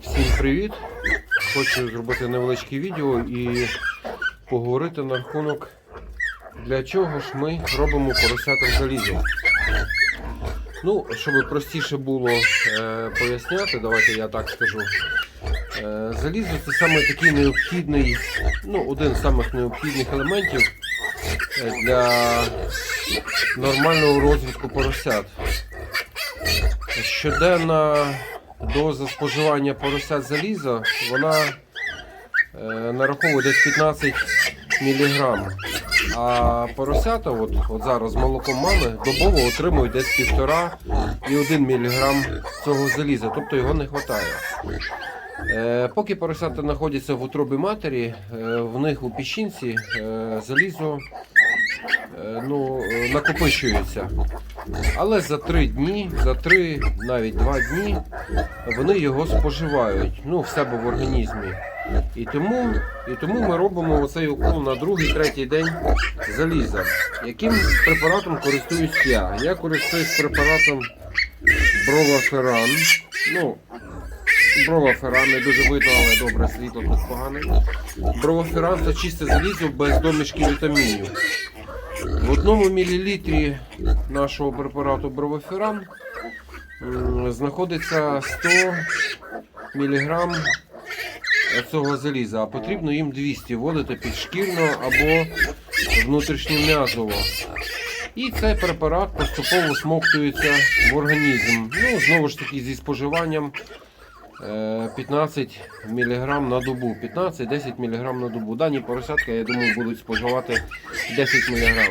Всім привіт! Хочу зробити невеличке відео і поговорити на рахунок, для чого ж ми робимо поросятам залізо. Ну, щоб простіше було е, поясняти, давайте я так скажу. Е, залізо це саме такий необхідний, ну, один з самих необхідних елементів е, для нормального розвитку поросят. Щоденна доза споживання поросят заліза, вона е, нараховує десь 15 мг. А поросята, от, от зараз молоком мами, добово отримують десь 1,5 і 1 мг цього заліза, тобто його не вистачає. Е, поки поросята знаходяться в утробі матері, е, в них у піщинці е, залізо ну, е, накопичується. Але за три дні, за три, навіть два дні, вони його споживають ну, в себе в організмі. І тому, і тому ми робимо оцей укол на другий, третій день заліза. Яким препаратом користуюсь я? Я користуюсь препаратом Броваферан. Ну, Броваферан не дуже видно, але добре світло тут погане. Броваферан це чисте залізо без домішки вітамінів. В одному мілілітрі нашого препарату Бровоферан знаходиться 100 мг цього заліза, а потрібно їм 200 вводити підшкірно або внутрішньом'язово. І цей препарат поступово смоктується в організм. Ну, знову ж таки, зі споживанням 15 мг на добу. 15-10 мг на добу. Дані поросятка, я думаю, будуть споживати 10 мг.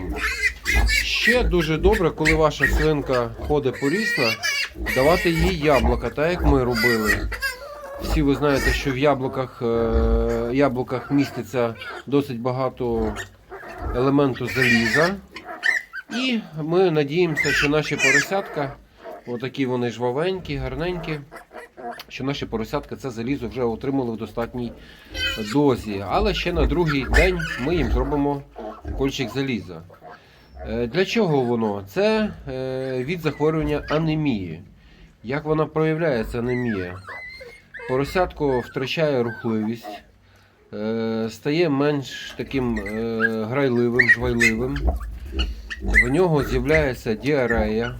Ще дуже добре, коли ваша свинка ходить порісна, давати їй яблука, так як ми робили. Всі ви знаєте, що в яблуках, е, яблуках міститься досить багато елементу заліза. І ми надіємося, що наші поросятка, отакі вони жвавенькі, гарненькі, що наші поросятка це залізо вже отримали в достатній дозі. Але ще на другий день ми їм зробимо кольчик заліза. Е, Для чого воно? Це е, від захворювання анемії. Як вона проявляється анемія? Поросятко втрачає рухливість, е, стає менш таким грайливим, жвайливим. В нього з'являється діарея,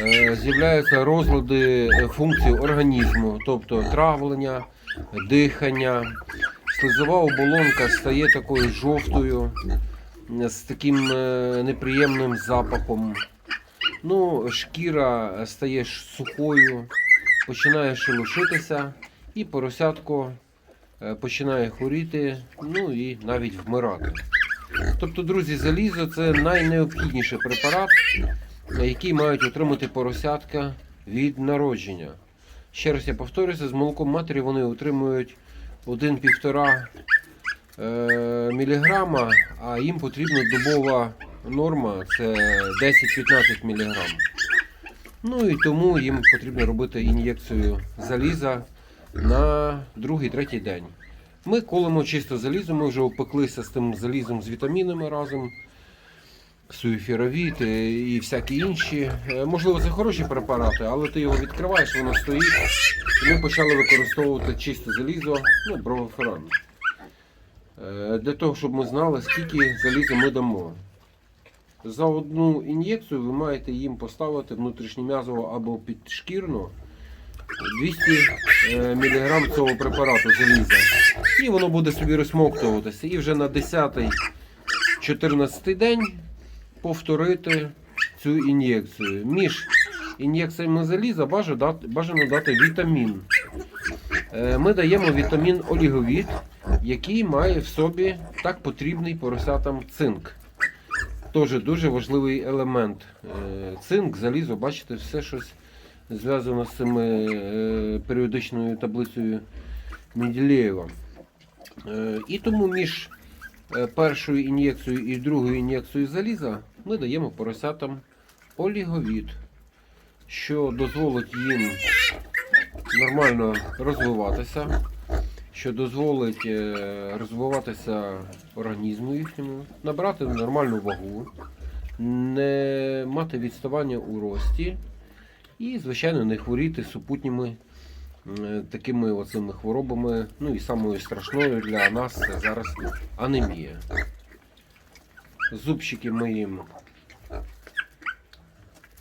е, з'являються розлади е, функцій організму, тобто травлення, дихання, слизова оболонка стає такою жовтою, е, з таким неприємним запахом. Ну, шкіра стає сухою, починає шелушитися, і поросятко починає хворіти, ну і навіть вмирати. Тобто, друзі, залізо це найнеобхідніший препарат, який мають отримати поросятка від народження. Ще раз я повторюся, з молоком матері вони отримують 1-1,5 е, міліграма, а їм потрібна добова норма це 10-15 мг. Ну і тому їм потрібно робити ін'єкцію заліза на другий-третій день. Ми колемо чисто залізо, ми вже опеклися з тим залізом з вітамінами разом, суєфіровіт е, і всякі інші. Е, Можливо, це хороші препарати, але ти його відкриваєш, воно стоїть. І ми почали використовувати чисте залізо, ну, бровоферан. Е, Для того, щоб ми знали, скільки заліза ми дамо. За одну ін'єкцію ви маєте їм поставити внутрішньом'язово або підшкірно 200 мг цього препарату заліза. І воно буде собі розсмоктуватися. І вже на 10-14 день повторити цю ін'єкцію. Між ін'єкціями заліза бажано дати, вітамін. Е, Ми даємо вітамін оліговіт, який має в собі так потрібний поросятам цинк. Теж дуже важливий елемент. Е, Цинк, залізо, бачите, все щось зв'язано з цими е, періодичною таблицею Менделєєва. Е, І тому між е, першою ін'єкцією і другою ін'єкцією заліза ми даємо поросятам оліговіт, що дозволить їм нормально розвиватися, що дозволить е, розвиватися організму їхньому, набрати нормальну вагу. не мати відставання у рості і, звичайно, не хворіти супутніми такими оцими хворобами. Ну і самою страшною для нас це зараз анемія. Зубчики ми їм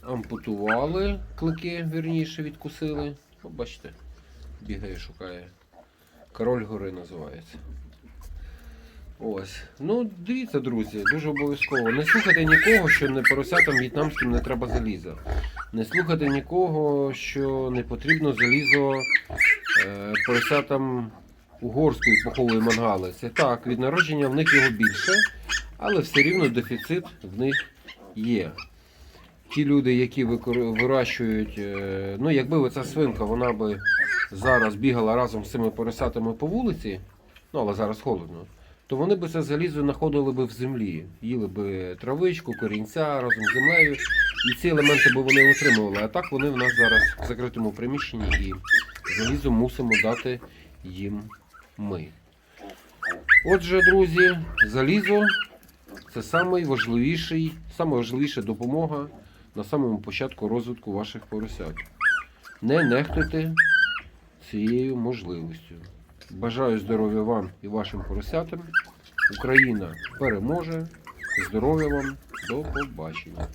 ампутували, клики, вірніше, відкусили. О, бігає, шукає. Король гори називається. Ось. Ну, дивіться, друзі, дуже обов'язково. Не слухайте нікого, що не поросятам в'єтнамським не треба заліза. Не слухайте нікого, що не потрібно залізо е, поросятам угорської пухової мангали. Це так, від народження в них його більше, але все рівно дефіцит в них є. Ті люди, які вирощують, е, ну якби оця свинка, вона би зараз бігала разом з цими поросятами по вулиці, ну але зараз холодно, то вони би це залізо знаходили би в землі, їли би травичку, корінця разом з землею, і ці елементи би вони отримували. А так вони в нас зараз в закритому приміщенні і залізо мусимо дати їм ми. Отже, друзі, залізо це найважливіший, найважливіша допомога на самому початку розвитку ваших поросят. Не нехтуйте цією можливістю. Бажаю здоров'я вам і вашим поросятам. Україна переможе. Здоров'я вам. До побачення.